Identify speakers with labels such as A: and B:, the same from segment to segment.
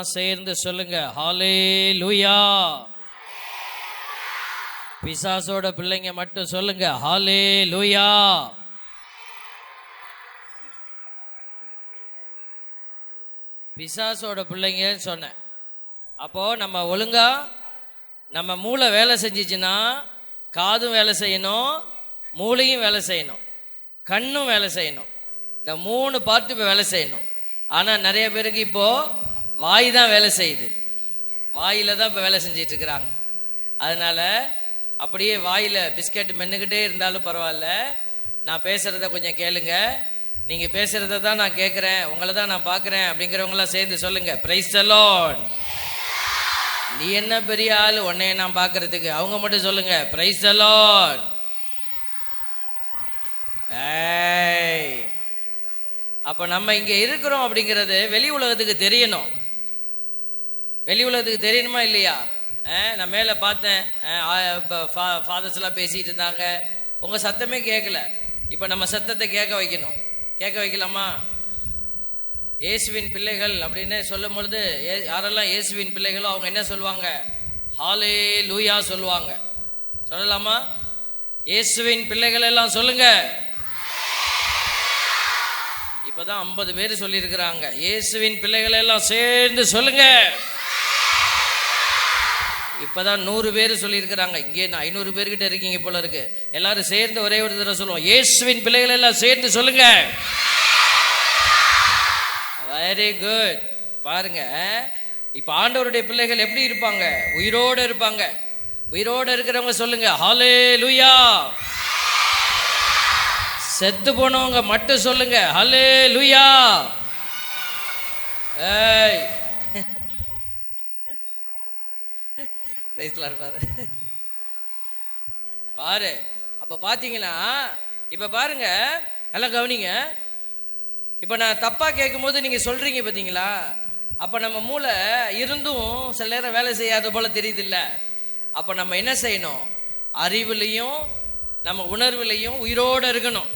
A: எல்லாம் சேர்ந்து சொல்லுங்க ஹாலே லூயா பிசாசோட பிள்ளைங்க மட்டும் சொல்லுங்க ஹாலே லூயா பிசாசோட பிள்ளைங்கன்னு சொன்னேன். அப்போ நம்ம ஒழுங்கா நம்ம மூளை வேலை செஞ்சிச்சுன்னா காதும் வேலை செய்யணும் மூளையும் வேலை செய்யணும் கண்ணும் வேலை செய்யணும். இந்த மூணு பார்ட்டு இப்போ வேலை செய்யணும். ஆனால் நிறைய பேருக்கு இப்போ வாய் தான் வேலை செய்யுது. வாயில் தான் இப்போ வேலை செஞ்சிட்டு இருக்கிறாங்க. அதனால் அப்படியே வாயில் பிஸ்கட் மென்னுக்கிட்டே இருந்தாலும் பரவாயில்ல. நான் பேசுகிறத கொஞ்சம் கேளுங்க. நீங்கள் பேசுகிறத தான் நான் கேட்குறேன் உங்களை தான் நான் பார்க்குறேன் அப்படிங்கிறவங்களாம் சேர்ந்து சொல்லுங்கள் ப்ரைஸ் அலோன் நீ என்ன பெரிய ஆள்? உன்னைய நான் பார்க்கறதுக்கு அவங்க மட்டும் சொல்லுங்க. ப்ரைஸ் அலோன் ஏய். அப்போ நம்ம இங்கே இருக்கிறோம் அப்படிங்கிறது வெளி உலகத்துக்கு தெரியணும். வெளி உலகத்துக்கு தெரியணுமா இல்லையா? நான் மேலே பார்த்தேன். இப்போ பேசிகிட்டு இருந்தாங்க. உங்கள் சத்தமே கேட்கல இப்போ நம்ம சத்தத்தை கேட்க வைக்கணும். கேட்க வைக்கலாமா? இயேசுவின் பிள்ளைகள் அப்படின்னு சொல்லும் பொழுது யாரெல்லாம் இயேசுவின் பிள்ளைகளோ அவங்க என்ன சொல்லுவாங்க? ஹாலே லூயா சொல்லுவாங்க. சொல்லலாமா? இயேசுவின் பிள்ளைகள் எல்லாம் சொல்லுங்க. இப்போதான் ஐம்பது பேர் சொல்லியிருக்கிறாங்க. இயேசுவின் பிள்ளைகள் எல்லாம் சேர்ந்து இப்போ இப்பதான் நூறு பேர் சொல்லியிருக்கிறாங்க. இங்கே ஐநூறு பேர்கிட்ட இருக்கீங்க போல இருக்கு. எல்லாரும் சேர்ந்து ஒரே ஒரு தடவை சொல்லுவோம். இயேசுவின் பிள்ளைகள் எல்லாம் சேர்ந்து சொல்லுங்க. வெரி குட் பாருங்க. இப்ப ஆண்டவருடைய பிள்ளைகள் எப்படி இருப்பாங்க? உயிரோடு இருப்பாங்க. உயிரோடு இருக்கிறவங்க சொல்லுங்க ஹாலே லூயா செத்து போனவங்க மட்டும் சொல்லுங்க ஹலே லூயா ஏய் Praise பாரு பாரு அப்ப பாத்தீங்கன்னா இப்ப பாருங்க நல்லா கவனிங்க. இப்போ நான் தப்பாக கேட்கும்போது நீங்கள் சொல்கிறீங்க பார்த்தீங்களா அப்போ நம்ம மூளை இருந்தும் சில நேரம் வேலை செய்யாத போல தெரியுதுல்ல. அப்போ நம்ம என்ன செய்யணும்? அறிவுலையும் நம்ம உணர்வுலையும் உயிரோடு இருக்கணும்.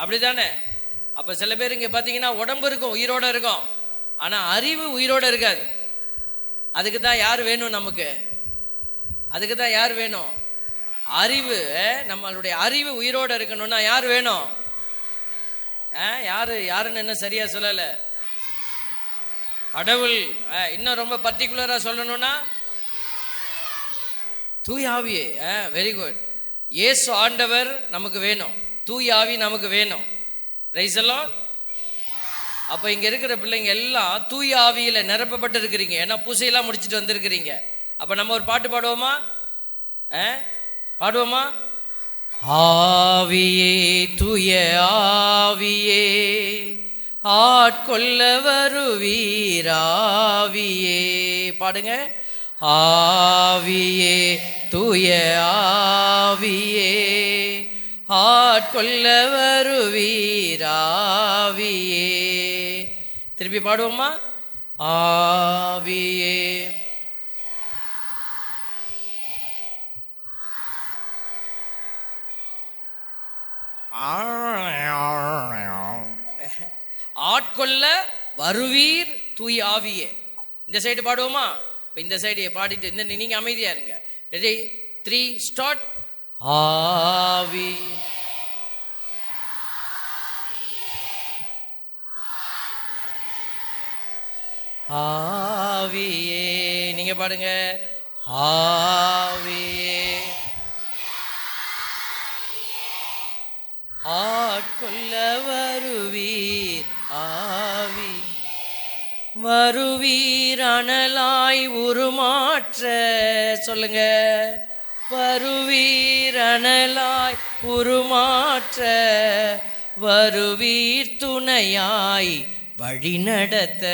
A: அப்படி தானே அப்போ சில பேர் இங்கே பார்த்தீங்கன்னா உடம்பு இருக்கும் உயிரோடு இருக்கும். ஆனால் அறிவு உயிரோடு இருக்காது. அதுக்கு தான் யார் வேணும் நமக்கு? அதுக்கு தான் யார் வேணும்? அறிவு. நம்மளுடைய அறிவு உயிரோடு இருக்கணும்னா யார் வேணும்? ஆ, யாரு? யாருன்னு என்ன சரியா சொல்லல. கடவுள். ஆ, இன்னும் ரொம்ப பர்டிகுலரா சொல்லணும்னா தூய் வெரி குட் இயேசு ஆண்டவர் நமக்கு வேணும். தூய் ஆவி நமக்கு வேணும். ரைஸ் எல்லாம் அப்ப இங்க இருக்கிற பிள்ளைங்க எல்லாம் தூய் ஆவியில் நிரப்பப்பட்டு இருக்கிறீங்க ஏன்னா பூசையெல்லாம் முடிச்சுட்டு வந்திருக்கிறீங்க. அப்ப நம்ம ஒரு பாட்டு பாடுவோமா? ஆ? பாடுவோமா? ஆவியே தூய ஆவியே ஆட்கொள்ள வருவீராவியே பாடுங்க. ஆவியே தூய ஆவியே ஆட்கொள்ள வருவீராவியே திருப்பி பாடுவோமா? ஆவியே ஆட்கொள்ள வருவீர் தூய் ஆவியே. இந்த சைடு பாடுவோமா? இப்போ இந்த சைடு பாடிட்டு இந்த நீங்க அமைதியா இருங்க. ரெடி த்ரீ ஸ்டார்ட் ஆவி. ஆவியே. நீங்க பாடுங்க. ஆவியே. ஆட்கொள்ள வருவீர் ஆவி. வருவீர் அனலாய் உருமாற்ற சொல்லுங்க. வருவீர் அனலாய் உருமாற்ற வருவீர் துணையாய் வழி நடத்த.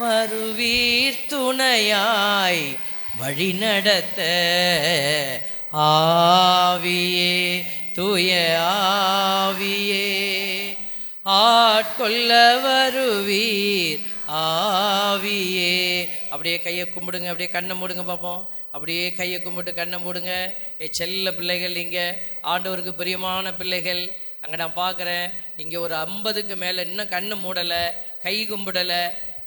A: வருவீர் துணையாய் வழி நடத்த. ஆவியே தூய ஆவியே ஆட்கொள்ள வருவீர் ஆவியே. அப்படியே கையை கும்பிடுங்க அப்படியே கண்ணை மூடுங்க பார்ப்போம் அப்படியே கையை கும்பிட்டு கண்ணை மூடுங்க. ஏ செல்ல பிள்ளைகள் இங்கே ஆண்டவருக்கு பிரியமான பிள்ளைகள். அங்கே நான் பார்க்குறேன் இங்கே ஒரு ஐம்பதுக்கு மேலே இன்னும் கண்ணு மூடலை கை கும்பிடலை.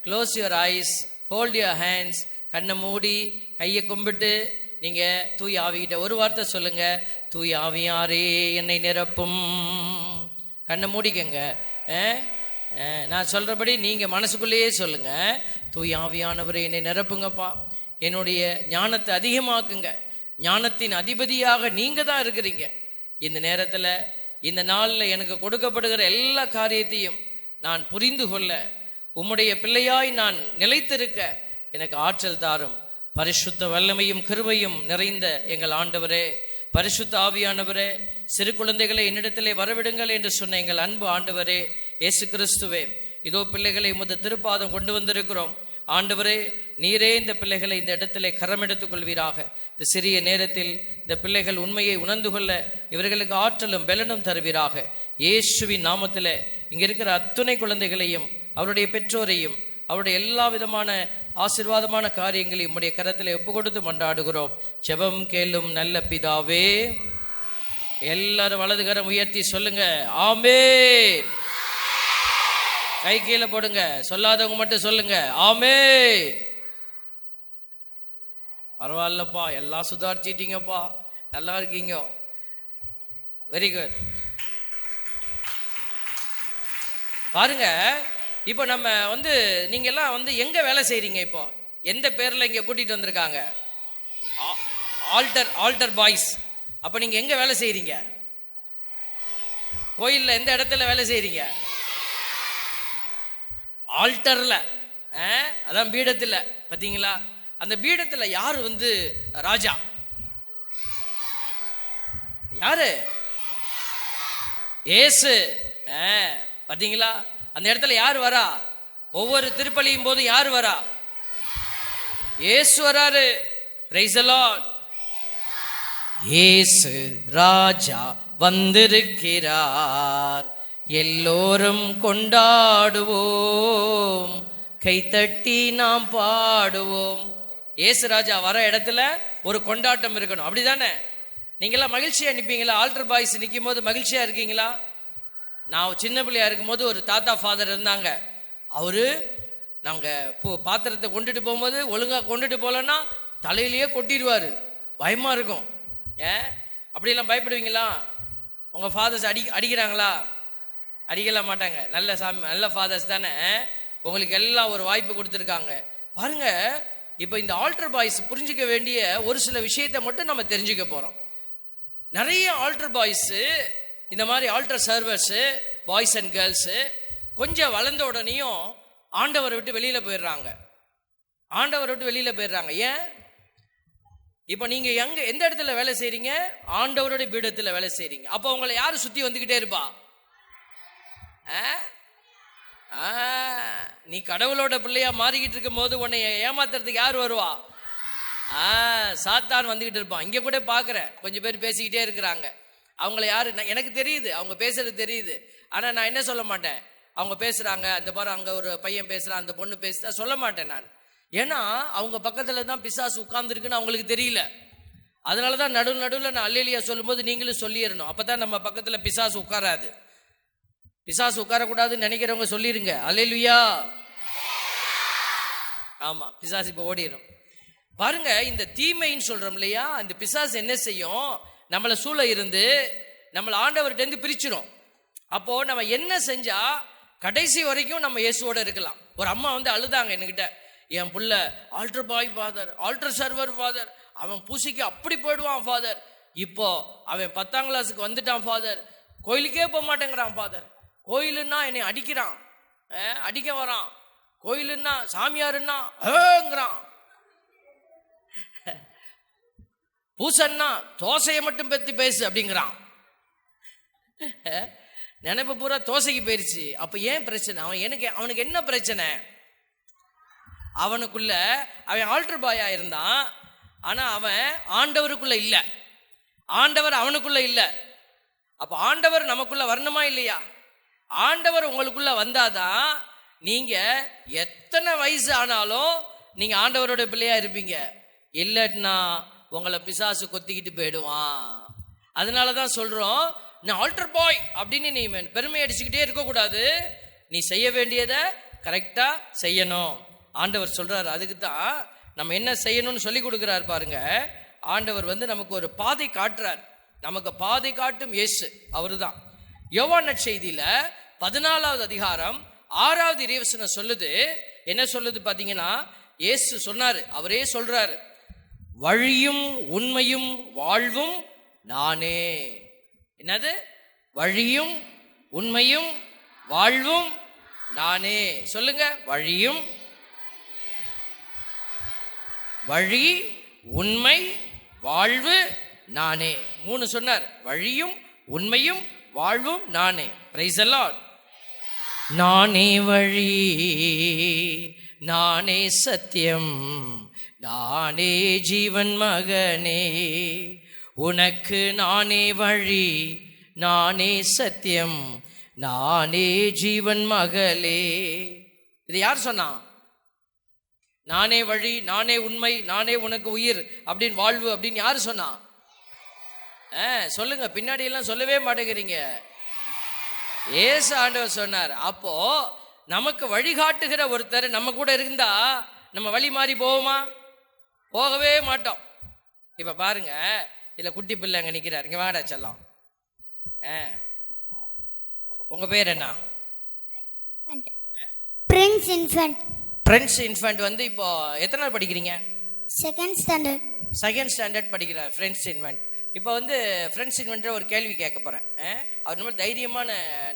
A: Close your eyes fold your hands கண்ணை மூடி கையை கும்பிட்டு நீங்க தூய் ஆவிகிட்ட ஒரு வார்த்தை சொல்லுங்க. தூய் ஆவியாரே என்னை நிரப்பும். கண்ணை மூடிக்கங்க. நான் சொல்றபடி நீங்க மனசுக்குள்ளேயே சொல்லுங்க. தூய் ஆவியானவரே என்னை நிரப்புங்கப்பா. என்னுடைய ஞானத்தை அதிகமாக்குங்க. ஞானத்தின் அதிபதியாக நீங்க தான் இருக்கிறீங்க. இந்த நேரத்தில் இந்த நாளில் எனக்கு கொடுக்கப்படுகிற எல்லா காரியத்தையும் நான் புரிந்து கொள்ள உம்முடைய பிள்ளையாய் நான் நிலைத்திருக்க எனக்கு ஆற்றல் தாரும். பரிசுத்த வல்லமையும் கிருபையும் நிறைந்த எங்கள் ஆண்டவரே பரிசுத்த ஆவியானவரே சிறு குழந்தைகளை என்னிடத்திலே வரவிடுங்கள் என்று சொன்ன எங்கள் அன்பு ஆண்டவரே இயேசு கிறிஸ்துவே இதோ பிள்ளைகளை உமது திருப்பாதம் கொண்டு வந்திருக்கிறோம். ஆண்டவரே நீரே இந்த பிள்ளைகளை இந்த இடத்திலே கரம் எடுத்துக் கொள்வீராக. இந்த சிறிய நேரத்தில் இந்த பிள்ளைகள் உண்மையை உணர்ந்து கொள்ள இவர்களுக்கு ஆற்றலும் பலனும் தருவீராக. இயேசுவின் நாமத்தில் இங்கே இருக்கிற அத்துணை குழந்தைகளையும் அவருடைய பெற்றோரையும் அவருடைய எல்லா விதமான ஆசிர்வாதமான காரியங்களை உம்முடைய கரத்தில் ஒப்பு கொடுத்து மன்றாடுகிறோம். செபம் கேளும் நல்ல பிதாவே. எல்லாரும் வலதுகரம் உயர்த்தி சொல்லுங்க. ஆமே கை கீழே போடுங்க. சொல்லாதவங்க மட்டும் சொல்லுங்க. ஆமே பரவாயில்லப்பா. எல்லாம் சுதாரிச்சிட்டீங்கப்பா. நல்லா இருக்கீங்க. வெரி குட் பாருங்க. இப்போ நம்ம வந்து நீங்க எல்லாம் வந்து எங்க வேலை செய்றீங்க இப்போ? எந்த பேர்ல இங்க கூட்டிட்டு வந்திருக்காங்க? Altar altar boys. அப்ப நீங்க எங்க வேலை செய்றீங்க? கோயில்ல எந்த இடத்துல வேலை செய்றீங்க? ஆல்டர்ல. அதான் பீடத்தில். பாத்தீங்களா? அந்த பீடத்துல யார் வந்து ராஜா? யாரு? ஏசு. ஆ, பாத்தீங்களா? அந்த இடத்துல யார் வரா? ஒவ்வொரு திருப்பலியும் போது யார் வரா? ஏசு வராரு. ஏசு ராஜா வந்திருக்கிறார். எல்லோரும் கொண்டாடுவோம். கைத்தட்டி நாம் பாடுவோம். ஏசு ராஜா வர இடத்துல ஒரு கொண்டாட்டம் இருக்கணும். அப்படிதானே? நீங்களாம் மகிழ்ச்சியா நிற்பீங்களா ஆல்டர் பாய்ஸ் நிற்கும் போது மகிழ்ச்சியா இருக்கீங்களா? நான் சின்ன பிள்ளையா இருக்கும்போது ஒரு தாத்தா ஃபாதர் இருந்தாங்க. அவரு நாங்கள் போ பாத்திரத்தை கொண்டுட்டு போகும்போது ஒழுங்காக கொண்டுட்டு போகலன்னா தலையிலேயே கொட்டிடுவார். பயமாக இருக்கும். ஏன் அப்படியெல்லாம் பயப்படுவீங்களா? உங்கள் ஃபாதர்ஸ் அடி அடிக்கிறாங்களா? அடிக்கல மாட்டாங்க. நல்ல சாமி நல்ல ஃபாதர்ஸ் தானே. உங்களுக்கு எல்லாம் ஒரு வாய்ப்பு கொடுத்துருக்காங்க. பாருங்க இப்போ இந்த ஆல்டர் பாய்ஸ் புரிஞ்சுக்க வேண்டிய ஒரு சில விஷயத்தை மட்டும் நம்ம தெரிஞ்சுக்க போகிறோம் நிறைய ஆல்டர் பாய்ஸு இந்த மாதிரி altar servers boys and girls கொஞ்சம் வளர்ந்த உடனேயும் ஆண்டவரை விட்டு வெளியில போயிடுறாங்க. ஆண்டவரை விட்டு வெளியில போயிடுறாங்க. ஏன்? இப்போ நீங்க எங்க எந்த இடத்துல வேலை செய்றீங்க? ஆண்டவருடைய பீடத்துல வேலை செய்றீங்க. அப்போ உங்களை யாரு சுத்தி வந்துகிட்டே இருப்பா? ஆ? ஆ, நீ கடவுளோட பிள்ளையா மாறிக்கிட்டு இருக்கும் போது உன்னை ஏமாத்துறதுக்கு யார் வருவா? ஆ சாத்தான் வந்துகிட்டு இருப்பான். இங்க கூட பாக்குறேன். கொஞ்சம் பேர் பேசிக்கிட்டே இருக்கிறாங்க. அவங்கள யாரு? எனக்கு தெரியுது அவங்க பேசுறது தெரியுது. ஆனால் நான் என்ன சொல்ல மாட்டேன்? அவங்க பேசுறாங்க அந்த பாரு அங்கே ஒரு பையன் பேசுறான் அந்த பொண்ணு பேசுறா சொல்ல மாட்டேன் நான். ஏன்னா அவங்க பக்கத்தில் தான் பிசாசு உட்கார்ந்துருக்குன்னு அவங்களுக்கு தெரியல. அதனால தான் நடு நடுவில் நான் அல்லேலியா சொல்லும்போது நீங்களும் சொல்லிடணும். அப்போ தான் நம்ம பக்கத்தில் பிசாசு உட்காராது. பிசாசு உட்காரக்கூடாதுன்னு நினைக்கிறவங்க சொல்லிடுங்க அல்லேலுயா. ஆமாம் பிசாசு இப்போ ஓடிடும் பாருங்க இந்த தீமைன்னு சொல்கிறோம் இல்லையா? அந்த பிசாசு என்ன செய்யும்? நம்மளை சூழ இருந்து நம்மளை ஆண்டவர்கிட்டேருந்து பிரிச்சிடும் அப்போ நம்ம என்ன செஞ்சா கடைசி வரைக்கும் நம்ம இயேசுவோட இருக்கலாம். ஒரு அம்மா வந்து அழுதாங்க என்கிட்ட. என் புள்ள altar boy father altar server father அவன் பூசிக்கு அப்படி போயிடுவான் ஃபாதர் இப்போ அவன் பத்தாம் கிளாஸுக்கு வந்துட்டான் ஃபாதர் கோயிலுக்கே போக மாட்டேங்கிறான் ஃபாதர் கோயிலுன்னா என்னை அடிக்கிறான். அடிக்க வரான். கோயிலுன்னா சாமியாருன்னா ஏங்கிறான் பூசன்னா தோசையை மட்டும் பற்றி பேசு அப்படிங்கிறான். நினைப்பு பூரா தோசைக்கு போயிடுச்சு அப்போ ஏன் பிரச்சனை? அவன் எனக்கு அவனுக்கு என்ன பிரச்சனை? அவனுக்குள்ள அவன் ஆல்டர் பாயா இருந்தான். ஆனால் அவன் ஆண்டவருக்குள்ள இல்லை. ஆண்டவர் அவனுக்குள்ள இல்லை. அப்போ ஆண்டவர் நமக்குள்ள வரணுமா இல்லையா? ஆண்டவர் உங்களுக்குள்ள வந்தாதான் நீங்க எத்தனை வயசு ஆனாலும் நீங்க ஆண்டவரோட பிள்ளையா இருப்பீங்க. இல்லைன்னா உங்களை பிசாசு கொத்திக்கிட்டு போயிடுவான். அதனால தான் சொல்றோம் நான் ஆல்டர் பாய் அப்படின்னு நீ பெருமை அடிச்சுக்கிட்டே இருக்கக்கூடாது நீ செய்ய வேண்டியதை கரெக்டாக செய்யணும். ஆண்டவர் சொல்றாரு அதுக்கு தான் நம்ம என்ன செய்யணும்னு சொல்லி கொடுக்குறாரு பாருங்க. ஆண்டவர் வந்து நமக்கு ஒரு பாதை காட்டுறார். நமக்கு பாதை காட்டும் இயேசு அவரு தான் யோவான் செய்தியில பதினாலாவது அதிகாரம் ஆறாவது இறைவசனம் சொல்லுது. என்ன சொல்லுது பார்த்தீங்கன்னா இயேசு சொன்னாரு அவரே சொல்றாரு. வழியும் உண்மையும் வாழ்வும் நானே. என்னது? வழியும் உண்மையும் வாழ்வும் நானே. சொல்லுங்க. வழியும் வழி உண்மை வாழ்வு நானே. மூணு சொன்னார். வழியும் உண்மையும் வாழ்வும் நானே. பிரைஸ் எல்லாம் நானே வழி நானே சத்தியம். நானே ஜீவன் மகனே உனக்கு நானே வழி நானே சத்தியம் நானே ஜீவன் மகளே. இது யார் சொன்னா? நானே வழி நானே உண்மை நானே உனக்கு உயிர் அப்படின்னு வாழ்வு அப்படின்னு யார் சொன்னா? ஆ, சொல்லுங்க பின்னாடி எல்லாம் சொல்லவே மாட்டேங்கிறீங்க. ஏசு ஆண்டவர் சொன்னார் அப்போ நமக்கு வழிகாட்டுகிற ஒருத்தர் நம்ம கூட இருந்தா நம்ம வழி மாறி போவோமா? போகவே மாட்டோம். இப்ப பாருங்க இதுல குட்டி பிள்ளை அங்க நிக்கிறார். இங்க வாடா செல்லம். ஆ. உங்க பேர் என்ன?
B: பிரின்ஸ் இன்ஃபென்ட்
A: ஃப்ரெண்ட்ஸ் இன்ஃபண்ட் வந்து இப்போ எத்தனை நாள் படிக்கிறீங்க?
B: செகண்ட் ஸ்டாண்டர்ட்
A: செகண்ட் ஸ்டாண்டர்ட் படிக்கிறார் ஃப்ரெண்ட்ஸ் இன்வென்ட் இப்போ வந்து ஃப்ரெண்ட்ஸ் இன்வென்ட்ற ஒரு கேள்வி கேட்க போகிறேன் அவர் ரொம்ப தைரியமான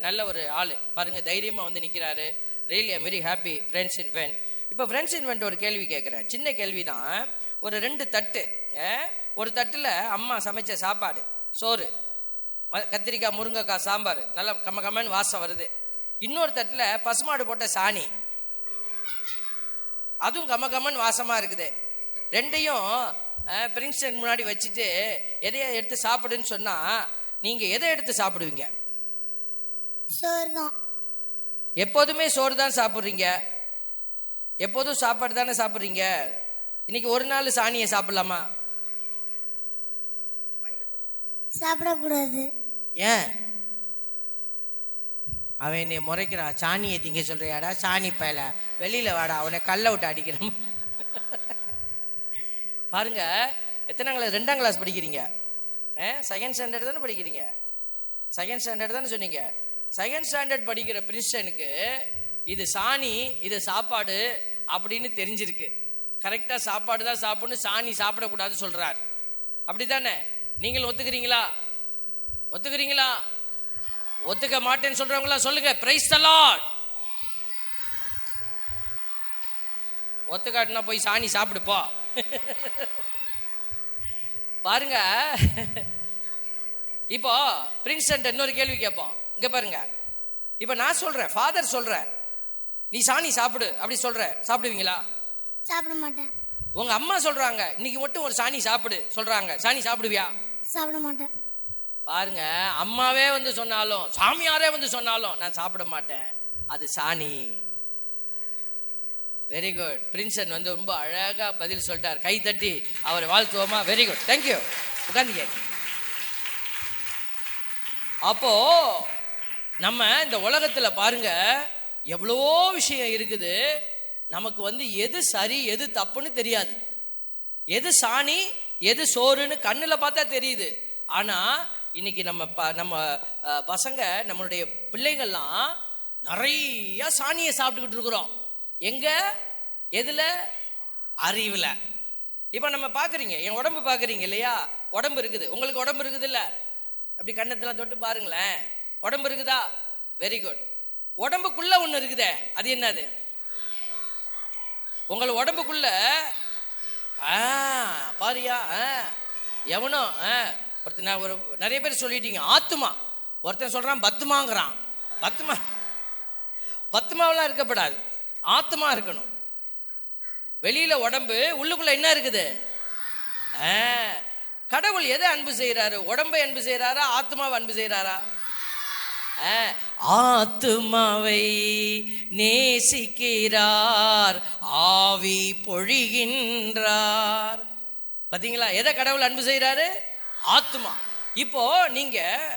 A: நல்ல ஒரு ஆள். பாருங்க தைரியமாக வந்து நிற்கிறாரு really I'm very happy friends invent இப்போ ஃப்ரெண்ட்ஸ் இன்வென்ட் ஒரு கேள்வி கேட்குறேன். சின்ன கேள்வி தான் ஒரு ரெண்டு தட்டு ஒரு தட்டில் அம்மா சமைச்ச சாப்பாடு சோறு கத்திரிக்காய் முருங்கைக்காய் சாம்பார் நல்லா கம்ம கம்மன்னு வாசம் வருது. இன்னொரு தட்டில் பசுமாடு போட்ட சாணி அதுவும் கம கமன் வாசமாக இருக்குது. ரெண்டையும் பிரின்ஸ்டன் முன்னாடி வச்சுட்டு எதைய எடுத்து சாப்பிடுன்னு சொன்னால் நீங்கள் எதை எடுத்து சாப்பிடுவீங்க?
B: சோறு தான்
A: எப்போதுமே சோறு தான் சாப்பிட்றீங்க? எப்போதும் சாப்பாடு தானே சாப்பிட்றீங்க? இன்னைக்கு ஒரு நாள் சாணியை சாப்பிடலாமா?
B: சாப்பிடக்கூடாது.
A: ஏன்? அவன் என்னை முறைக்கிறான். சாணியை திங்க சொல்றியாடா? சாணி பயல. வெளியில வாடா. அவனை கல்ல விட்டு அடிக்கிறோம் பாருங்க எத்தனை கிளாஸ்? ரெண்டாம் கிளாஸ் படிக்கிறீங்க. செகண்ட் ஸ்டாண்டர்ட் தானே படிக்கிறீங்க. செகண்ட் ஸ்டாண்டர்ட் தானே சொன்னீங்க. செகண்ட் ஸ்டாண்டர்ட் படிக்கிற பிரின்ஸ்டனுக்கு இது சாணி இது சாப்பாடு அப்படின்னு தெரிஞ்சிருக்கு. கரெக்டாக சாப்பாடு தான் சாப்பிடணும் சாணி சாப்பிடக்கூடாதுன்னு சொல்கிறார் அப்படி தானே நீங்கள் ஒத்துக்கிறீங்களா? ஒத்துக்கிறீங்களா? ஒத்துக்க மாட்டேன்னு சொல்றவங்களா சொல்லுங்க. பிரைஸ் தலாட் ஒத்துக்காட்டுனா போய் சாணி சாப்பிடுப்போ பாருங்க. இப்போ பிரின்ஸ்டன்ட் இன்னொரு கேள்வி கேட்போம். இங்க பாருங்க. இப்போ நான் சொல்றேன் ஃபாதர் சொல்றேன். நீ சாணி சாப்பிடு அப்படி சொல்ற. சாப்பிடுவீங்களா?
B: சாப்பிட மாட்டேன்
A: உங்க அம்மா சொல்றாங்க இன்னைக்கு மட்டும் ஒரு சாணி சாப்பிடு சொல்றாங்க. சாணி சாப்பிடுவியா?
B: சாப்பிட மாட்டேன்
A: பாருங்க அம்மாவே வந்து சொன்னாலும் சாமியாரே வந்து சொன்னாலும் நான் சாப்பிட மாட்டேன். அது சாணி. வெரி குட் பிரின்சன் வந்து ரொம்ப அழகா பதில் சொல்லிட்டார். கை தட்டி அவரை வாழ்த்துவோமா? வெரி குட் தேங்க்யூ உட்காந்துங்க அப்போ நம்ம இந்த உலகத்துல பாருங்க எவ்வளவோ விஷயம் இருக்குது. நமக்கு வந்து எது சரி எது தப்புன்னு தெரியாது. எது சாணி எது சோறுன்னு கண்ணில் பார்த்தா தெரியுது. ஆனால் இன்னைக்கு நம்ம ப- நம்ம பசங்க நம்மளுடைய பிள்ளைகள்லாம் நிறைய சாணியை சாப்பிட்டுக்கிட்டு இருக்கிறோம். எங்கே? எதில்? அறிவில். இப்போ நம்ம பார்க்குறீங்க என் உடம்பு பார்க்குறீங்க இல்லையா? உடம்பு இருக்குது. உங்களுக்கு உடம்பு இருக்குது இல்லை அப்படி கண்ணத்தெல்லாம் தொட்டு பாருங்களேன். உடம்பு இருக்குதா? வெரி குட் உடம்புக்குள்ளே ஒன்று இருக்குதே. அது என்னது? உங்கள் உடம்புக்குள்ள ஆ பாதியா ஆ எவனோ ஆ ஒருத்தர் நான் ஒரு நிறைய பேர் சொல்லிட்டீங்க ஆத்துமா. ஒருத்தன் சொல்றான் பத்துமாங்கிறான். பத்துமா பத்துமாவெல்லாம் இருக்கப்படாது. ஆத்துமா இருக்கணும். வெளியில உடம்பு உள்ளுக்குள்ள என்ன இருக்குது? ஆ, கடவுள் எதை அன்பு செய்கிறாரு உடம்பை அன்பு செய்கிறாரா ஆத்மாவை அன்பு செய்கிறாரா ஆத்துமாவை நேசிக்கிறார் ஆவி பொழிகின்றார். பாத்தீங்களா? எதை கடவுள் அன்பு செய்யறாரு ஆத்துமா. இப்போ நீங்க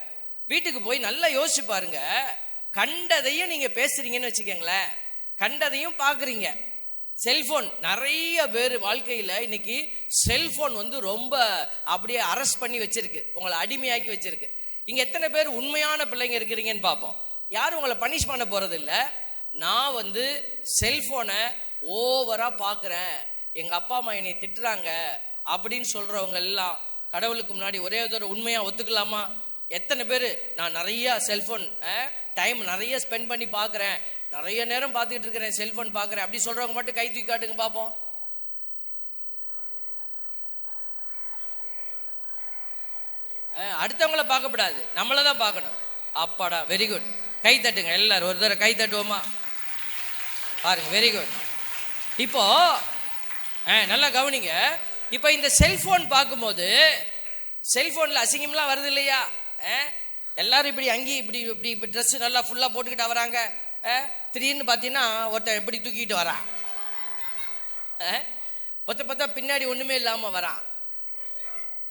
A: வீட்டுக்கு போய் நல்லா யோசிச்சு பாருங்க. கண்டதையும் நீங்க பேசுறீங்கன்னு வச்சுக்கோங்களேன். கண்டதையும் பார்க்குறீங்க செல்போன். நிறைய பேர் வாழ்க்கையில் இன்னைக்கு செல்போன் வந்து ரொம்ப அப்படியே அரெஸ்ட் பண்ணி வச்சிருக்கு. உங்களை அடிமையாக்கி வச்சிருக்கு. இங்கே எத்தனை பேர் உண்மையான பிள்ளைங்க இருக்கிறீங்கன்னு பார்ப்போம். யாரும் உங்களை பனிஷ் பண்ண போகிறதில்ல நான் வந்து செல்போனை ஓவராக பார்க்குறேன். எங்கள் அப்பா அம்மா என்னை திட்டுறாங்க அப்படின்னு சொல்கிறவங்க எல்லாம் கடவுளுக்கு முன்னாடி ஒரே ஒரு உண்மையாக ஒத்துக்கலாமா? எத்தனை பேர்? நான் நிறைய செல்ஃபோன் டைம் நிறைய ஸ்பெண்ட் பண்ணி பார்க்குறேன். நிறைய நேரம் பார்த்துக்கிட்டு இருக்கிறேன் செல்ஃபோன் பார்க்குறேன். அப்படி சொல்கிறவங்க மட்டும் கை தூக்கி காட்டுங்க பார்ப்போம். அடுத்தவங்கள பார்க்கக்கூடாது நம்மளை தான் பார்க்கணும். அப்பாடா வெரி குட் கை தட்டுங்க எல்லாரும். ஒரு தடவை கை தட்டுவோமா? பாருங்க வெரி குட் இப்போ நல்லா கவனிங்க. இப்போ இந்த செல்போன் பார்க்கும்போது செல்ஃபோனில் அசிங்கம்லாம் வருது இல்லையா? எல்லாரும் இப்படி அங்கி இப்படி இப்படி இப்படி ட்ரெஸ் நல்லா ஃபுல்லாக போட்டுக்கிட்டு வராங்க. திடீர்னு பார்த்தீங்கன்னா ஒருத்தன் இப்படி தூக்கிட்டு வரான்? ஒருத்த பார்த்தா பின்னாடி ஒன்றுமே இல்லாமல் வரான்.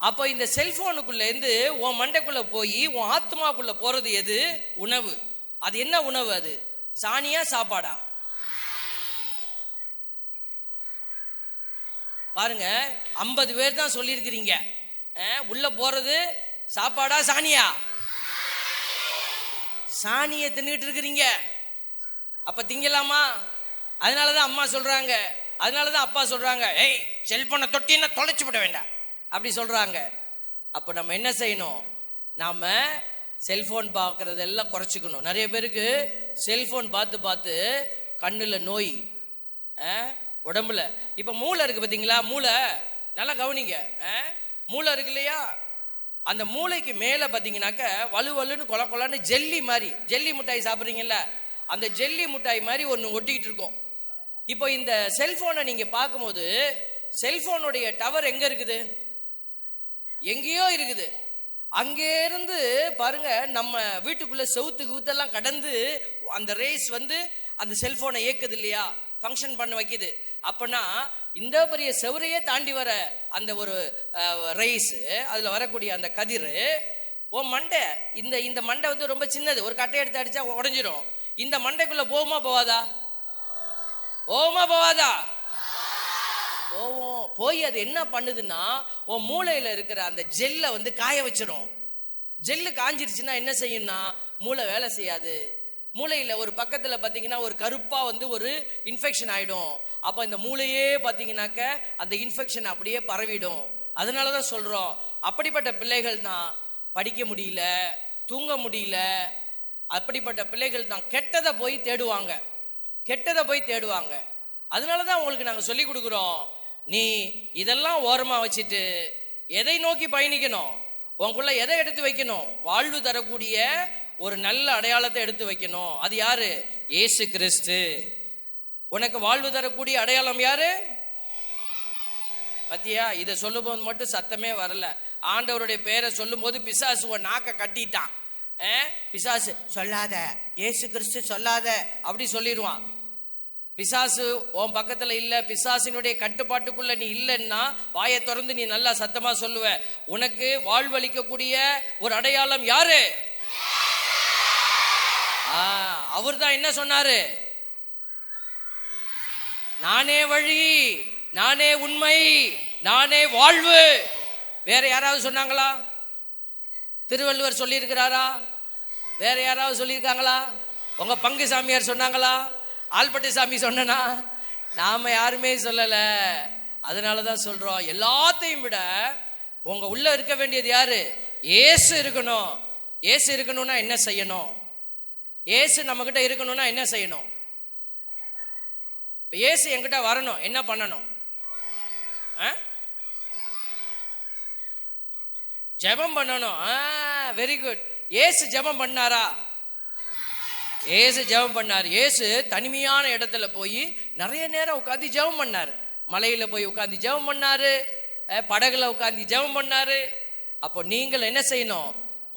A: அப்போ இந்த செல்போனுக்குள்ள இருந்து உன் மண்டைக்குள்ள போய் உன் ஆத்மாக்குள்ள போறது எது? உணவு. அது என்ன உணவு அது? சாணியா சாப்பாடா? பாருங்க ஐம்பது பேர் தான் சொல்லியிருக்கிறீங்க. உள்ள போறது சாப்பாடா சாணியா? சாணியை தின்னுட்டு இருக்கிறீங்க. அப்ப திங்கலாமா? அதனால தான் அம்மா சொல்றாங்க. அதனால தான் அப்பா சொல்றாங்க. ஏய் செல்போனை தொட்டின்னா தொலைச்சு விட வேண்டாம். அப்படி சொல்கிறாங்க அப்போ நம்ம என்ன செய்யணும்? நாம் செல்ஃபோன் பார்க்குறது எல்லாம் குறைச்சிக்கணும். நிறைய பேருக்கு செல்ஃபோன் பார்த்து பார்த்து கண்ணில் நோய் ஆ, உடம்புல. இப்போ மூளை இருக்குது பார்த்தீங்களா மூளை நல்லா கவனிங்க. ஆ, மூளை இருக்கு இல்லையா? அந்த மூளைக்கு மேலே பார்த்தீங்கன்னாக்க வலு வலுன்னு கொல கொலன்னு ஜெல்லி மாதிரி ஜெல்லி மிட்டாய் சாப்பிட்றீங்கல்ல அந்த ஜெல்லி மிட்டாய் மாதிரி ஒன்று ஒட்டிக்கிட்டு இருக்கும். இப்போ இந்த செல்ஃபோனை நீங்கள் பார்க்கும்போது செல்ஃபோனுடைய டவர் எங்கே இருக்குது? எங்கேயோ இருக்குது. அங்கேருந்து பாருங்க நம்ம வீட்டுக்குள்ள செவுத்து கூத்தெல்லாம் கடந்து அந்த ரேஸ் வந்து அந்த செல்போனை இயக்குது இல்லையா? ஃபங்க்ஷன் பண்ண வைக்குது. அப்பனா இந்த பெரிய செவரையே தாண்டி வர அந்த ஒரு ரேஸ் அதில் வரக்கூடிய அந்த கதிர் ஓ மண்டை இந்த இந்த மண்டை வந்து ரொம்ப சின்னது. ஒரு கட்டை எடுத்து அடிச்சா உடஞ்சிரும். இந்த மண்டைக்குள்ள போகுமா போவாதா போகுமா போவாதா கோவம். போய் அது என்ன பண்ணுதுன்னா உன் மூளையில இருக்கிற அந்த ஜெல்லை வந்து காய வச்சிடும் ஜெல்லு காஞ்சிருச்சுன்னா என்ன செய்யும்னா மூளை வேலை செய்யாது. மூளையில ஒரு பக்கத்துல பாத்தீங்கன்னா ஒரு கருப்பா வந்து ஒரு இன்ஃபெக்ஷன் ஆயிடும். அப்ப இந்த மூளையே பாத்தீங்கன்னாக்க அந்த இன்ஃபெக்ஷன் அப்படியே பரவிடும். அதனால தான் சொல்றோம் அப்படிப்பட்ட பிள்ளைகள் தான் படிக்க முடியல தூங்க முடியல. அப்படிப்பட்ட பிள்ளைகள் தான் கெட்டதை போய் தேடுவாங்க. கெட்டதை போய் தேடுவாங்க. அதனால தான் உங்களுக்கு நாங்கள் சொல்லி கொடுக்குறோம் நீ இதெல்லாம் ஓரமாக வச்சுட்டு எதை நோக்கி பயணிக்கணும்? உனக்குள்ள எதை எடுத்து வைக்கணும்? வாழ்வு தரக்கூடிய ஒரு நல்ல அடையாளத்தை எடுத்து வைக்கணும். அது யாரு? இயேசு கிறிஸ்து. உனக்கு வாழ்வு தரக்கூடிய அடையாளம் யாரு? பத்தியா? இதை சொல்லும்போது மட்டும் சத்தமே வரல. ஆண்டவருடைய பேரை சொல்லும்போது பிசாசு உன் நாக்க கட்டிட்டான். ஆ? பிசாசு சொல்லாத. இயேசு கிறிஸ்து சொல்லாத. அப்படி சொல்லிடுவான். பிசாசு உன் பக்கத்தில் இல்லை. பிசாசினுடைய கட்டுப்பாட்டுக்குள்ள நீ இல்லைன்னா வாயை திறந்து நீ நல்லா சத்தமாக சொல்லுவ. உனக்கு வாழ்வளிக்கக்கூடிய ஒரு அடையாளம் யாரு? அவர் தான் என்ன சொன்னாரு? நானே வழி நானே உண்மை நானே வாழ்வு. வேற யாராவது சொன்னாங்களா? திருவள்ளுவர் சொல்லியிருக்கிறாரா? வேற யாராவது சொல்லியிருக்காங்களா? உங்க பங்கு சாமியார் சொன்னாங்களா? ஆல்பட்டி சாமி சொன்னனா? நாம யாருமே சொல்லல. அதனால தான் சொல்றோம். எல்லாத்தையும் விட உங்க உள்ள இருக்க வேண்டியது யாரு? ஏசு இருக்கணும். ஏசு இருக்கணும்னா என்ன செய்யணும்? ஏசு நம்ம கிட்ட இருக்கணும்னா என்ன செய்யணும்? ஏசு என்கிட்ட வரணும். என்ன பண்ணணும்? ஆ? ஜெபம் பண்ணணும். வெரி குட் ஏசு ஜெபம் பண்ணாரா? ஏசு ஜெபம் பண்ணார். ஏசு தனிமையான இடத்துல போய் நிறைய நேரம் உட்காந்து ஜெபம் பண்ணார். மலையில் போய் உட்காந்து ஜெபம் பண்ணாரு. படகுல உட்காந்து ஜெபம் பண்ணாரு. அப்போ நீங்கள் என்ன செய்யணும்?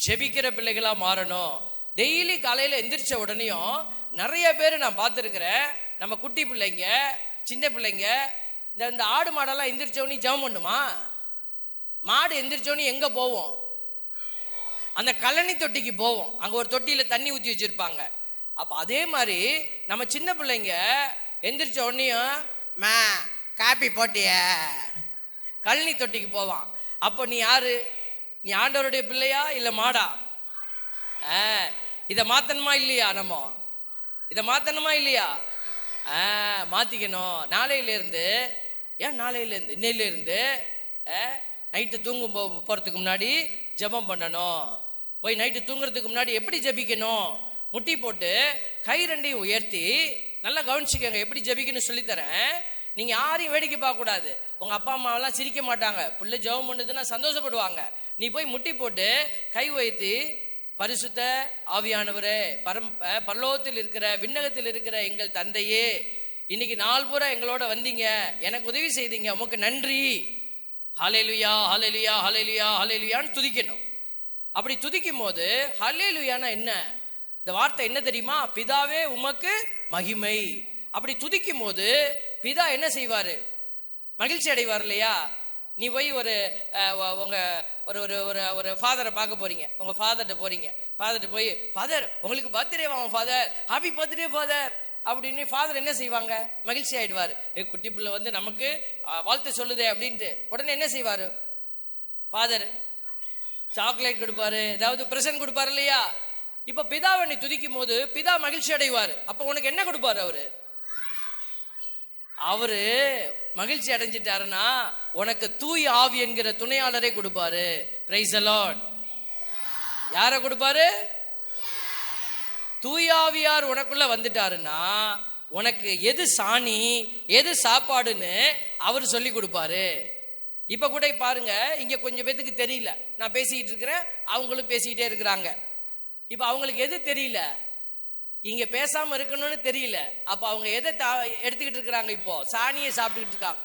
A: ஜெபிக்கிற பிள்ளைகளா மாறணும். டெய்லி காலையில் எந்திரிச்ச உடனேயும் நிறைய பேர் நான் பார்த்துருக்குறேன். நம்ம குட்டி பிள்ளைங்க சின்ன பிள்ளைங்க இந்த இந்த ஆடு மாடெல்லாம் எந்திரிச்ச உடனே ஜெபம் பண்ணுமா? மாடு எந்திரிச்சோடனே எங்கே போவோம்? அந்த கழனி தொட்டிக்கு போவோம். அங்கே ஒரு தொட்டியில் தண்ணி ஊற்றி வச்சுருப்பாங்க. அப்போ அதே மாதிரி நம்ம சின்ன பிள்ளைங்க எந்திரிச்ச உடனேயும் மே காப்பி போட்டிய. கழனி தொட்டிக்கு போவான். அப்போ நீ யாரு? நீ ஆண்டவருடைய பிள்ளையா இல்லை மாடா? ஆ இதை மாத்தணுமா இல்லையா நம்ம? இதை மாத்தணுமா இல்லையா? ஆ மாற்றிக்கணும் நாளையிலேருந்து ஏன் நாளையிலேருந்து இன்னையிலேருந்து நைட்டு தூங்கும் போ போகிறதுக்கு முன்னாடி ஜெபம் பண்ணணும். போய் நைட்டு தூங்குறதுக்கு முன்னாடி எப்படி ஜெபிக்கணும்? முட்டி போட்டு கை ரெண்டையும் உயர்த்தி நல்லா கவனிச்சுக்கோங்க எப்படி ஜெபிக்கணும்னு சொல்லித்தரேன். நீங்கள் யாரையும் வேடிக்கை பார்க்கக்கூடாது உங்கள் அப்பா அம்மாவெல்லாம் சிரிக்க மாட்டாங்க. பிள்ளை ஜெபம் பண்ணுதுன்னா சந்தோஷப்படுவாங்க. நீ போய் முட்டி போட்டு கை உயர்த்தி பரிசுத்த ஆவியானவரே பரம் பல்லோகத்தில் பரலோகத்தில் இருக்கிற விண்ணகத்தில் இருக்கிற எங்கள் தந்தையே இன்னைக்கு நாள் பூரா எங்களோட வந்தீங்க. எனக்கு உதவி செய்தீங்க. உமக்கு நன்றி. ஹலெலுயா ஹலெலுயா ஹலெலுயா ஹலெலுயான்னு துதிக்கணும். அப்படி துதிக்கும் போது ஹலெலுயானா என்ன? இந்த வார்த்தை என்ன தெரியுமா? பிதாவே உமக்கு மகிமை. அப்படி துதிக்கும் போது பிதா என்ன செய்வாரு? மகிழ்ச்சி அடைவார் இல்லையா? நீ போய் ஒரு உங்கள் உங்க ஒரு ஒரு ஒரு ஒரு ஃபாதரை பார்க்க போறீங்க. உங்க ஃபாதர்கிட்ட போறீங்க. ஃபாதர்கிட்ட போய் ஃபாதர் உங்களுக்கு பர்த்டே வாங்க ஃபாதர் ஹாப்பி பர்த்டே ஃபாதர் அப்படின்னு ஃபாதர் என்ன செய்வாங்க? மகிழ்ச்சி ஆயிடுவார். ஏ குட்டி பிள்ளை வந்து நமக்கு வாழ்த்து சொல்லுதே அப்படின்ட்டு. உடனே என்ன செய்வார்? ஃபாதர் சாக்லேட் கொடுப்பாரு. ஏதாவது பிரசன்ட் கொடுப்பாரு இல்லையா? இப்ப பிதாவை நீ துதிக்கும் போது பிதா மகிழ்ச்சி அடைவார். அப்ப உனக்கு என்ன கொடுப்பாரு அவரு? அவரு மகிழ்ச்சி அடைஞ்சிட்டாருன்னா உனக்கு தூய் ஆவி என்கிற துணையாளரை கொடுப்பாரு. பிரைஸ் அலாட் யார கொடுப்பாரு? தூயாவியார் உனக்குள்ள வந்துட்டாருன்னா உனக்கு எது சாணி எது சாப்பாடுன்னு அவர் சொல்லி கொடுப்பாரு. இப்ப கூட பாருங்க இங்க கொஞ்சம் பேத்துக்கு தெரியல. நான் பேசிக்கிட்டு இருக்கிறேன் அவங்களும் பேசிக்கிட்டே இருக்கிறாங்க. இப்போ அவங்களுக்கு எது தெரியல? இங்க பேசாம இருக்கணும்னு தெரியல. அப்ப அவங்க எதை தா- எடுத்துக்கிட்டு இருக்கிறாங்க இப்போ? சாணியை சாப்பிட்டுக்கிட்டு இருக்காங்க.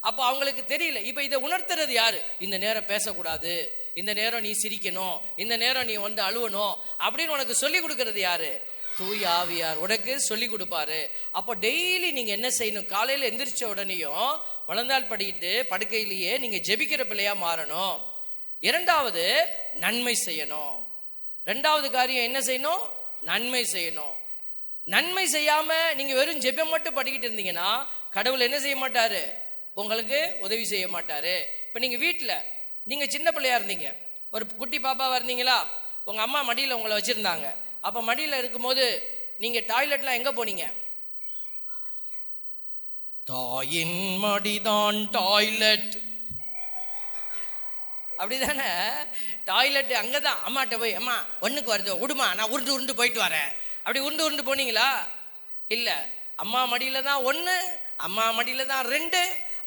A: அப்போ அவங்களுக்கு தெரியல. இப்போ இதை உணர்த்துறது யாரு? இந்த நேரம் பேசக்கூடாது. இந்த நேரம் நீ சிரிக்கணும். இந்த நேரம் நீ வந்து அழுவணும். அப்படின்னு உனக்கு சொல்லி கொடுக்கறது யாரு? தூய் ஆவியார். உனக்கு சொல்லி கொடுப்பாரு. அப்போ டெய்லி நீங்க என்ன செய்யணும்? காலையில எந்திரிச்ச உடனேயும் வளர்ந்தால் படிக்கிட்டு படுக்கையிலேயே நீங்க ஜெபிக்கிற பிள்ளையா மாறணும். இரண்டாவது நன்மை செய்யணும். ரெண்டாவது காரியம் என்ன செய்யணும்? நன்மை செய்யணும். நன்மை செய்யாம நீங்க வெறும் ஜெபம் மட்டும் படிக்கிட்டு இருந்தீங்கன்னா கடவுள் என்ன செய்ய மாட்டாரு? உங்களுக்கு உதவி செய்ய மாட்டாரு. இப்போ நீங்க வீட்டில் நீங்க சின்ன பிள்ளையா இருந்தீங்க. ஒரு குட்டி பாப்பாவா இருந்தீங்களா? உங்க அம்மா மடியில் உங்களை வச்சிருந்தாங்க. அப்ப மடியில் இருக்கும்போது நீங்க டாய்லெட்லாம் எங்க போனீங்க? தாயின் மடிதான் டாய்லெட். அப்படிதானே? டாய்லெட் அங்கதான். அம்மாட்ட போய் அம்மா ஒன்றுக்கு வருது விடுமா நான் உருண்டு உருண்டு போயிட்டு வரேன். அப்படி உருண்டு உருண்டு போனீங்களா? இல்லை. அம்மா மடியில தான் ஒன்று அம்மா மடியில தான் ரெண்டு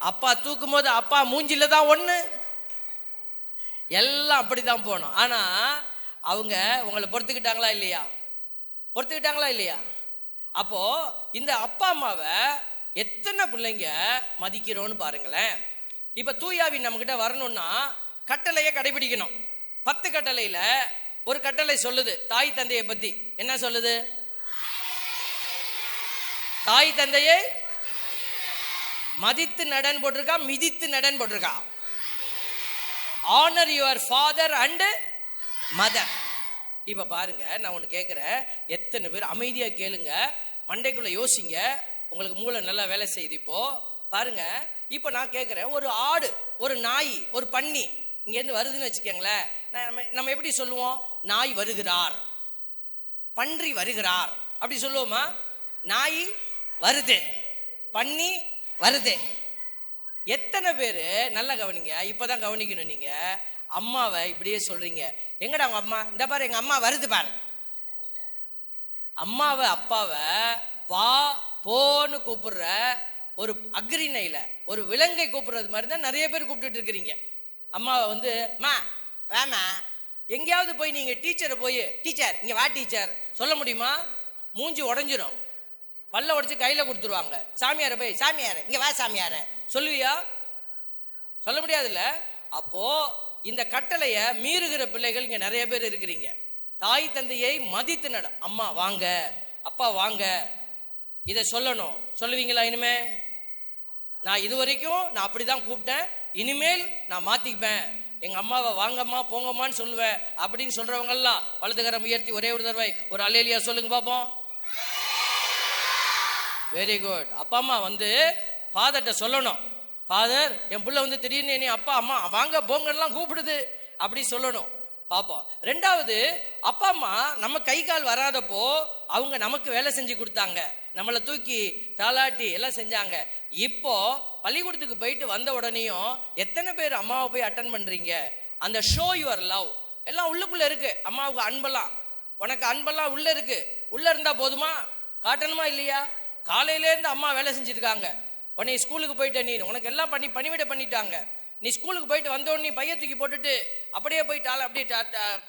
A: அப்பா தூக்கும் போது அப்பா மூஞ்சில தான் ஒன்று எல்லாம் அப்படி தான் போகணும் ஆனால் அவங்க உங்களை பொறுத்துக்கிட்டாங்களா இல்லையா? பொறுத்துக்கிட்டாங்களா இல்லையா? அப்போ இந்த அப்பா அம்மாவை எத்தனை பிள்ளைங்க மதிக்கிறோன்னு பாருங்களேன். இப்போ தூயாவி நம்மக்கிட்ட வரணும்னா கட்டளையை கடைபிடிக்கணும். பத்து கட்டளையில ஒரு கட்டளை சொல்லுது தாய் தந்தையை பத்தி. என்ன சொல்லுது? தாய் தந்தையை மதித்து நடன் போட்டிருக்கா மிதித்து நடன் போட்டிருக்கா? Honour your father and mother இப்ப பாருங்க நான் ஒன்று கேட்குறேன் எத்தனை பேர் அமைதியாக கேளுங்க மண்டைக்குள்ள யோசிங்க. உங்களுக்கு மூளை நல்லா வேலை செய்யுது இப்போ. பாருங்க இப்போ நான் கேட்குறேன் ஒரு ஆடு ஒரு நாய் ஒரு பன்னி இங்கேருந்து வருதுன்னு வச்சுக்கோங்களேன். நம்ம நம்ம எப்படி சொல்லுவோம்? நாய் வருகிறார். பன்றி வருகிறார். அப்படி சொல்லுவோமா? நாய் வருது. பன்னி வருது. எத்தனை பேர்? நல்லா கவனிங்க. இப்பதான் கவனிக்கணும் நீங்கள் அம்மாவை இப்படியே சொல்கிறீங்க எங்கடா அவங்க அம்மா? இந்த பாரு எங்கள் அம்மா வருது பாரு. அம்மாவை அப்பாவை வா போன்னு கூப்பிடுற ஒரு அக்ரிணையில் ஒரு விலங்கை கூப்பிடுறது மாதிரி தான் நிறைய பேர் கூப்பிட்டுட்டு இருக்கிறீங்க. அம்மாவை வந்து மா வேமா எங்கேயாவது போய் நீங்கள் டீச்சரை போய் டீச்சர் இங்கே வா டீச்சர் சொல்ல முடியுமா? மூஞ்சி உடஞ்சிரும். பல்ல உடச்சி கையில் கொடுத்துருவாங்க. சாமியாரை போய் சாமியார் இங்கே வா சாமியார சொல்லுவியா? சொல்ல முடியாதுல்ல? அப்போ இந்த கட்டளையை மீறுகிற பிள்ளைகள் இங்கே நிறைய பேர் இருக்கிறீங்க. தாய் தந்தையை மதித்து நட அம்மா வாங்க அப்பா வாங்க இதை சொல்லணும். சொல்லுவீங்களா இனிமே? நான் இது வரைக்கும் நான் அப்படிதான் கூப்பிட்டேன். இனிமேல் நான் மாற்றிக்குப்பேன் எங்கள் அம்மாவை வாங்கம்மா போங்கம்மான்னு சொல்லுவேன். அப்படின்னு சொல்கிறவங்கெல்லாம் வலதுகரம் உயர்த்தி ஒரே ஒரு தடவை ஒரு அலையிலியா சொல்லுங்க பார்ப்போம் வெரி குட் அப்பா அம்மா வந்து ஃபாதர்கிட்ட சொல்லணும். ஃபாதர் என் பிள்ளை வந்து திடீர்னு நீ அப்பா அம்மா வாங்க போங்கலாம் கூப்பிடுது. அப்படி சொல்லணும். பார்ப்போம் ரெண்டாவது அப்பா அம்மா நம்ம கை கால் வராதப்போ அவங்க நமக்கு வேலை செஞ்சு கொடுத்தாங்க. நம்மளை தூக்கி தாளாட்டி எல்லாம் செஞ்சாங்க. இப்போ பள்ளிக்கூடத்துக்கு போயிட்டு வந்த உடனேயும் எத்தனை பேர் அம்மாவை போய் அட்டன் பண்றீங்க? அந்த ஷோ யுவர் லவ் எல்லாம் உள்ளுக்குள்ள இருக்கு. அம்மாவுக்கு அன்பெல்லாம். உனக்கு அன்பெல்லாம் உள்ள இருக்கு. உள்ள இருந்தா போதுமா? காட்டணுமா இல்லையா? காலையிலேருந்து அம்மா வேலை செஞ்சிருக்காங்க. உன்னை ஸ்கூலுக்கு போயிட்ட நீ உனக்கு எல்லாம் பண்ணி பணிவிட பண்ணிட்டாங்க. நீ ஸ்கூலுக்கு போயிட்டு வந்த உடனே பைய தூக்கி போட்டுட்டு அப்படியே போய் டால் அப்படியே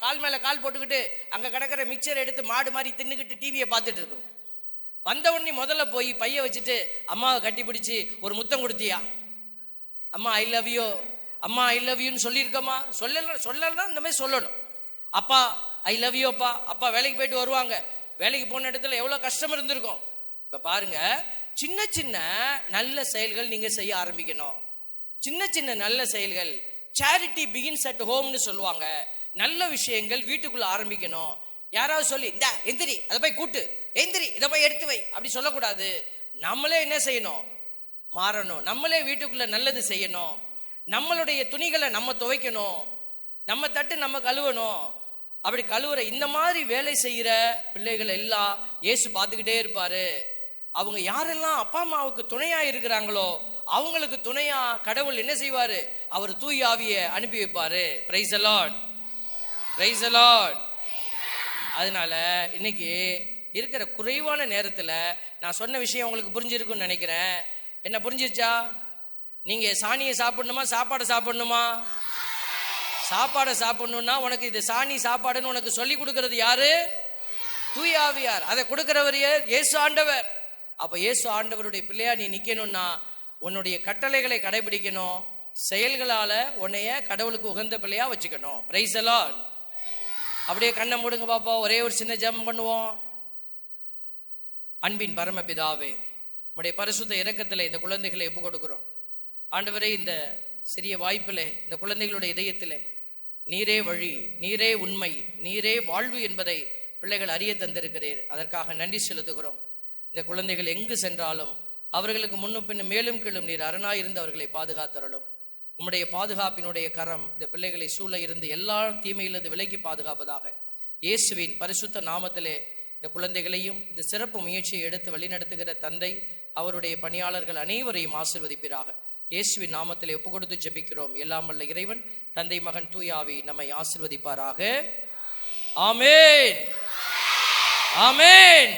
A: கால் மேலே கால் போட்டுக்கிட்டு அங்கே கிடக்கிற மிக்சர் எடுத்து மாடு மாதிரி தின்னுக்கிட்டு டிவியை பார்த்துட்டு இருக்கும் வந்தவொடனே முதல்ல போய் பைய வச்சுட்டு அம்மாவை கட்டி பிடிச்சி ஒரு முத்தம் கொடுத்தியா? அம்மா ஐ லவ் யூ அம்மா ஐ லவ் யூன்னு சொல்லியிருக்கம்மா. சொல்லல சொல்லலாம் இந்த மாதிரி சொல்லணும். அப்பா ஐ லவ் யூ அப்பா. அப்பா வேலைக்கு போயிட்டு வருவாங்க. வேலைக்கு போன இடத்துல எவ்வளோ கஷ்டம் இருந்திருக்கும்? இப்போ பாருங்க சின்ன சின்ன நல்ல செயல்கள் நீங்கள் செய்ய ஆரம்பிக்கணும். சின்ன சின்ன நல்ல செயல்கள். சேரிட்டி பிகின்ஸ் அட் ஹோம்னு சொல்லுவாங்க. நல்ல விஷயங்கள் வீட்டுக்குள்ள ஆரம்பிக்கணும். யாராவது சொல்லி இந்த எந்திரி அதை போய் கூட்டு. எந்திரி இதை போய் எடுத்து வை. அப்படி சொல்லக்கூடாது. நம்மளே என்ன செய்யணும்? மாறணும். நம்மளே வீட்டுக்குள்ள நல்லது செய்யணும். நம்மளுடைய துணிகளை நம்ம துவைக்கணும். நம்ம தட்டு நம்ம கழுவணும். அப்படி கழுவுற இந்த மாதிரி வேலை செய்கிற பிள்ளைகள் எல்லாம் இயேசு பார்த்துக்கிட்டே இருப்பாரு. அவங்க யாரெல்லாம் அப்பா அம்மாவுக்கு துணையா இருக்கிறாங்களோ அவங்களுக்கு துணையா கடவுள் என்ன செய்வாரு? அவர் தூய் ஆவியை அனுப்பி வைப்பாரு. பிரைஸ் அலாட் பிரைஸ் அலாட் அதனால இன்னைக்கு இருக்கிற குறைவான நேரத்தில் நான் சொன்ன விஷயம் உங்களுக்கு புரிஞ்சிருக்குன்னு நினைக்கிறேன். என்ன புரிஞ்சிருச்சா? நீங்க சாணியை சாப்பிடணுமா? சாப்பாடை சாப்பிடணுமா? சாப்பாடை சாப்பிடணும்னா உனக்கு இது சாணி சாப்பாடுன்னு உனக்கு சொல்லி கொடுக்கறது யாரு? தூயாவியார் அதை கொடுக்கிறவர் ஏசு இயேசு ஆண்டவர். அப்போ இயேசு ஆண்டவருடைய பிள்ளையா நீ நிற்கணும்னா உன்னுடைய கட்டளைகளை கடைபிடிக்கணும். செயல்களால் உன்னைய கடவுளுக்கு உகந்த பிள்ளையா வச்சுக்கணும். பிரைஸ் எல்லாம் அப்படியே கண்ணை மூடுங்க பாப்பா ஒரே ஒரு சின்ன ஜெபம் பண்ணுவோம். அன்பின் பரமபிதாவே உடைய பரிசுத்த இறக்கத்தில் இந்த குழந்தைகளை ஒப்பு கொடுக்குறோம். ஆண்டவரே இந்த சிறிய வாய்ப்பில் இந்த குழந்தைகளுடைய இதயத்தில் நீரே வழி நீரே உண்மை நீரே வாழ்வு என்பதை பிள்ளைகள் அறிய தந்திருக்கிறீர். அதற்காக நன்றி செலுத்துகிறோம். இந்த குழந்தைகள் எங்கு சென்றாலும் அவர்களுக்கு முன்னும் பின்னும் மேலும் கீழும் நீர் அரணாயிருந்து அவர்களை பாதுகாத்தரலும் உம்முடைய பாதுகாப்பினுடைய கரம் இந்த பிள்ளைகளை சூழ இருந்து எல்லா தீமையிலிருந்து விலக்கி பாதுகாப்பதாக இயேசுவின் பரிசுத்த நாமத்திலே இந்த குழந்தைகளையும் இந்த சிறப்பு முயற்சியை எடுத்து வழிநடத்துகிற தந்தை அவருடைய பணியாளர்கள் அனைவரையும் ஆசிர்வதிப்பிறாக இயேசுவின் நாமத்திலே ஒப்பு கொடுத்து ஜெபிக்கிறோம். எல்லாம் வல்ல இறைவன் தந்தை மகன் தூயாவி நம்மை ஆசிர்வதிப்பாராக. ஆமேன். ஆமேன்.